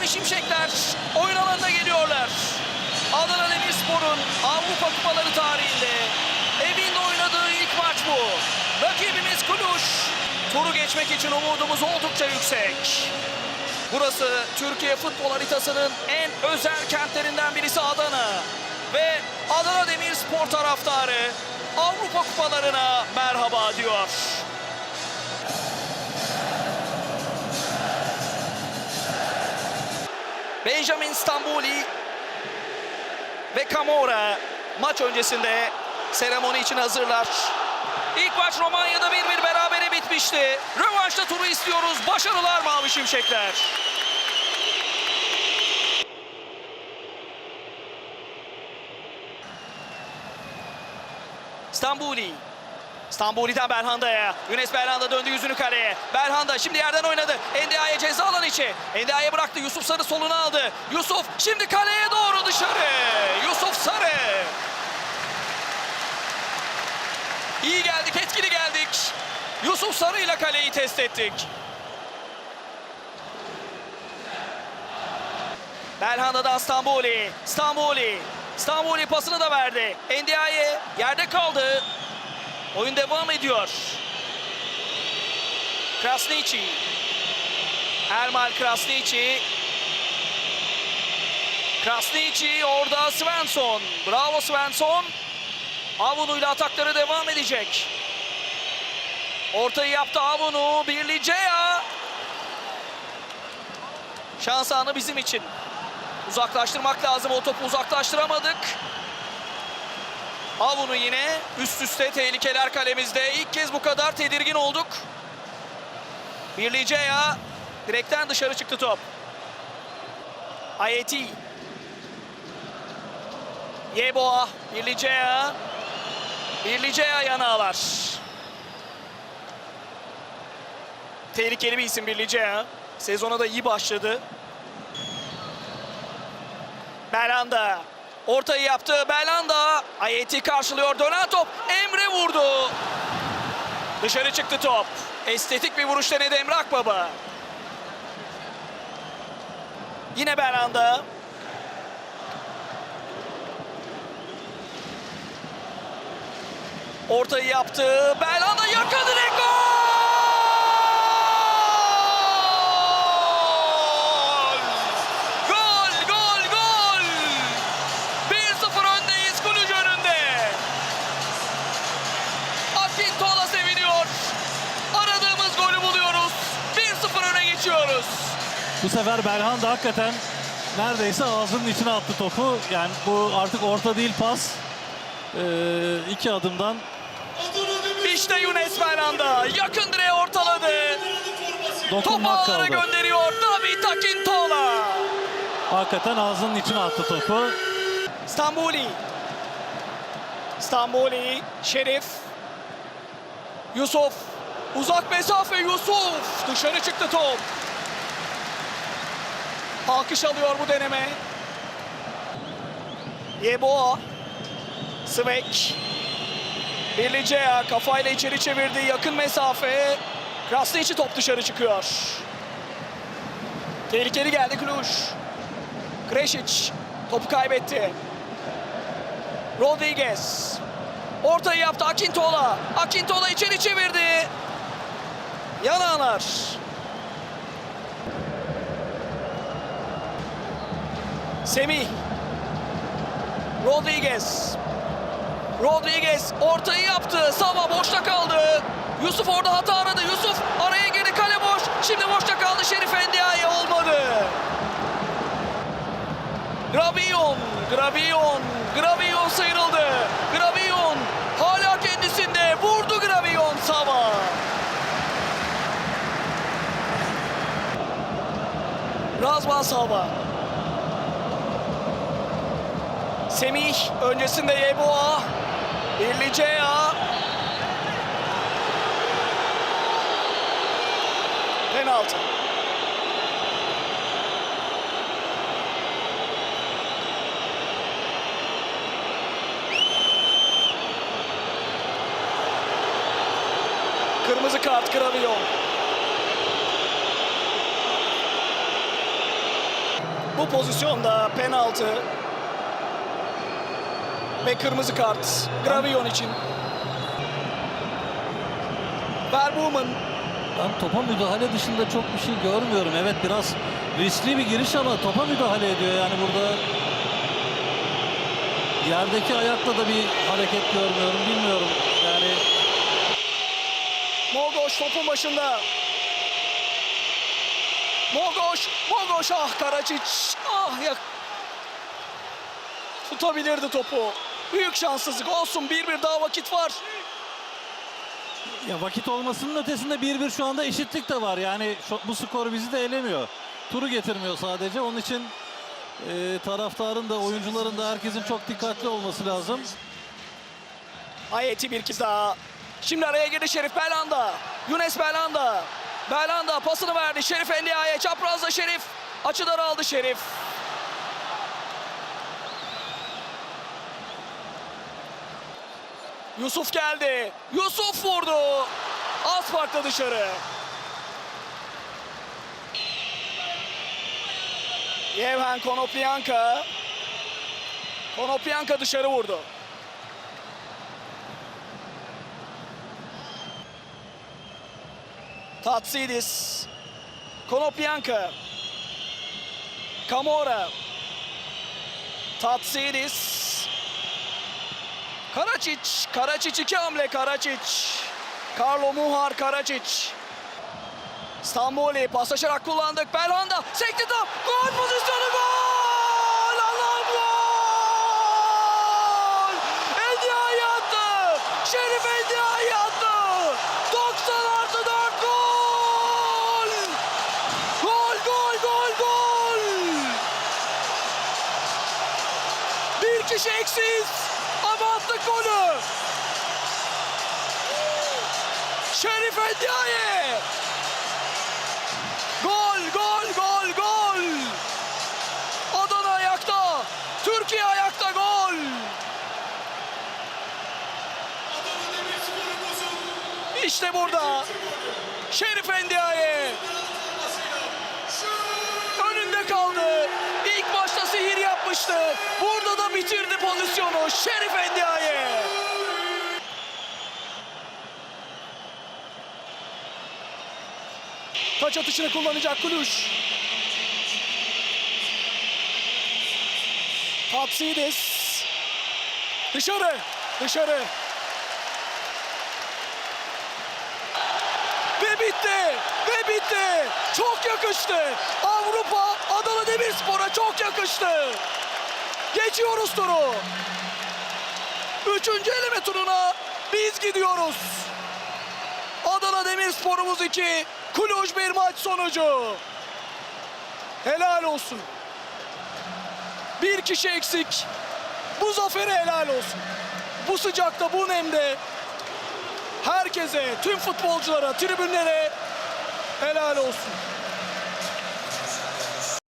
Mavi Şimşekler oyun alanına geliyorlar. Adana Demirspor'un Avrupa Kupaları tarihinde evinde oynadığı ilk maç bu. Rakibimiz Kuluş. Turu geçmek için umudumuz oldukça yüksek. Burası Türkiye futbol haritasının en özel kentlerinden birisi Adana. Ve Adana Demirspor taraftarı Avrupa Kupalarına merhaba diyor. Benjamin Stambuli ve Camora maç öncesinde seremoni için hazırlar. İlk maç Romanya'da 1-1 berabere bitmişti. Rövanşta turu istiyoruz. Başarılar Mavi Şimşekler. Stambuli. Stambuli'den Berhanda'ya. Yunus Berhanda döndü yüzünü kaleye. Berhanda şimdi yerden oynadı. Endia'ya ceza alan içi. Endia'ya bıraktı. Yusuf Sarı soluna aldı. Yusuf şimdi kaleye doğru dışarı. Yusuf Sarı. İyi geldik, etkili geldik. Yusuf Sarı ile kaleyi test ettik. Belhanda'dan Stambuli. Stambuli. Stambuli pasını da verdi. Endia'ye yerde kaldı. Oyun devam ediyor. Krasniqi. Ermal Krasniqi. Krasniqi orada Svensson. Bravo Svensson. Avunu ile atakları devam edecek. Ortayı yaptı Avunu. Birlicea. Şans anı bizim için. Uzaklaştırmak lazım. O topu uzaklaştıramadık. Avunu yine üst üste tehlikeler kalemizde. İlk kez bu kadar tedirgin olduk. Birlicea direkten dışarı çıktı top. Ayeti. Yeboa. Birlicea. Birlicea yanağlar. Tehlikeli bir isim Birlicea. Sezona da iyi başladı. Belanda. Ortayı yaptı. Belanda. Ayeti karşılıyor. Dönen top. Emre vurdu. Dışarı çıktı top. Estetik bir vuruş denedi Emre Akbaba. Yine Belanda. Ortayı yaptı. Belanda yakın Bu sefer Berhan da hakikaten neredeyse ağzının içine attı topu. Yani bu artık orta değil pas. Ee, iki adımdan İşte Yunus Belanda yakın direğe ortaladı. Top dokunmak ağlara kaldı. gönderiyor David Akintola. Hakikaten ağzının içine attı topu. Stambuli. Stambuli, Şerif. Yusuf. Uzak mesafe Yusuf. Dışarı çıktı top. Alkış alıyor bu deneme. Yeboa. Svek. Birlicea kafayla içeri çevirdi. Yakın mesafe. Krasniqi top dışarı çıkıyor. Tehlikeli geldi Kluj. Krešić topu kaybetti. Rodriguez. Ortayı yaptı Akintola. Akintola içeri çevirdi. Yanağlar. Semih. Rodriguez. Rodriguez ortayı yaptı. Sava boşta kaldı. Yusuf orada hata aradı. Yusuf araya girdi. Kale boş. Şimdi boşta kaldı. Şerif Endiaye olmadı. Gravion, Gravion, Gravion sıyrıldı. Gravion hala kendisinde. Vurdu Gravion Sava. Razvan Sava. Semih öncesinde Yeboa. Birlicea. Penaltı. Kırmızı kart Gravion. Bu pozisyonda penaltı ve kırmızı kart Gravion için. Verbumen Ben topa müdahale dışında çok bir şey görmüyorum. Evet biraz riskli bir giriş ama topa müdahale ediyor yani burada. Yerdeki ayakla da bir hareket görmüyorum. Bilmiyorum yani Mogoş topun başında. Mogoş, Mogoş ah Karaçiç. Ah ya. Tutabilirdi topu. Büyük şanssızlık olsun. 1-1 daha vakit var. Ya vakit olmasının ötesinde 1-1 şu anda eşitlik de var. Yani bu skor bizi de elemiyor. Turu getirmiyor sadece. Onun için e, taraftarın da oyuncuların da herkesin çok dikkatli olması lazım. Ayeti bir kez daha. Şimdi araya girdi Şerif Belanda. Yunus Belanda. Belanda pasını verdi Şerif Endia'ya. Çaprazda Şerif. Açıdan aldı Şerif. Yusuf geldi. Yusuf vurdu. Az farklı dışarı. Yevhen Konoplyanka. Konoplyanka dışarı vurdu. Tatsidis. Konoplyanka. Kamora. Tatsidis. Karaçiç. Karaçiç iki hamle Karaçiç. Carlo Muhar Karaçiç. Stamboli paslaşarak kullandık. Belhanda sekti top. Gol pozisyonu gol! Allah'ım gol! Endia'yı attı. Şerif Endia'yı attı. 90 artı 4 gol! Gol gol gol gol! Bir kişi eksiz golü. Şerif Endiaye. Gol, gol, gol, gol. Adana ayakta. Türkiye ayakta gol. İşte burada. Şerif Endiaye. Önünde kaldı. İlk başta yapmıştı. Burada da bitirdi pozisyonu. Şerif Endiaye. Taç atışını kullanacak Kuluş. Tatsidis. Dışarı. Dışarı. Ve bitti. Ve bitti. Çok yakıştı. Avrupa Adana Demirspor'a çok yakıştı. Geçiyoruz turu. Üçüncü eleme turuna biz gidiyoruz. Adana Demirspor'umuz 2, Kluj bir maç sonucu. Helal olsun. Bir kişi eksik. Bu zafere helal olsun. Bu sıcakta, bu nemde herkese, tüm futbolculara, tribünlere helal olsun.